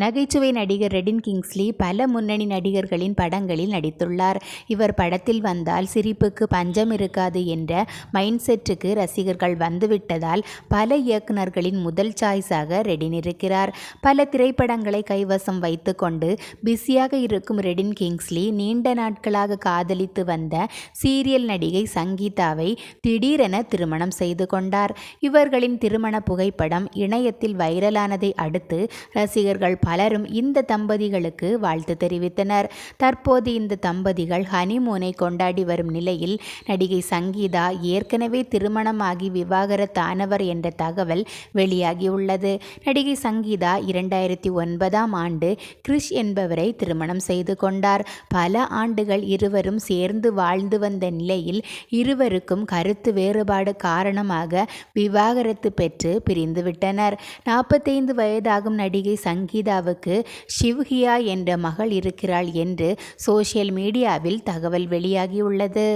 நகைச்சுவை நடிகர் ரெடின் கிங்ஸ்லி பல முன்னணி நடிகர்களின் படங்களில் நடித்துள்ளார். இவர் படத்தில் வந்தால் சிரிப்புக்கு பஞ்சம் இருக்காது என்ற மைண்ட் செட்டுக்கு ரசிகர்கள் வந்துவிட்டதால் பல இயக்குனர்களின் முதல் சாய்ஸாக ரெடின் இருக்கிறார். பல திரைப்படங்களை கைவசம் வைத்துக்கொண்டு பிஸியாக இருக்கும் ரெடின் கிங்ஸ்லி நீண்ட நாட்களாக காதலித்து வந்த சீரியல் நடிகை சங்கீதாவை திடீரென திருமணம் செய்து கொண்டார். இவர்களின் திருமண புகைப்படம் இணையத்தில் வைரலானதை அடுத்து ரசிகர்கள் பலரும் இந்த தம்பதிகளுக்கு வாழ்த்து தெரிவித்தனர். தற்போது இந்த தம்பதிகள் ஹனிமூனை கொண்டாடி வரும் நிலையில் நடிகை சங்கீதா ஏற்கனவே திருமணமாகி விவாகரத்தானவர் என்ற தகவல் வெளியாகியுள்ளது. நடிகை சங்கீதா இரண்டாயிரத்தி ஒன்பதாம் ஆண்டு கிறிஷ் என்பவரை திருமணம் செய்து கொண்டார். பல ஆண்டுகள் இருவரும் சேர்ந்து வாழ்ந்து வந்த நிலையில் இருவருக்கும் கருத்து வேறுபாடு காரணமாக விவாகரத்து பெற்று பிரிந்துவிட்டனர். நாற்பத்தைந்து வயதாகும் நடிகை சங்கீதா சங்கீதாவுக்கு ஷிவ்ஹியா என்ற மகள் இருக்கிறாள் என்று சோஷியல் மீடியாவில் தகவல் வெளியாகியுள்ளது.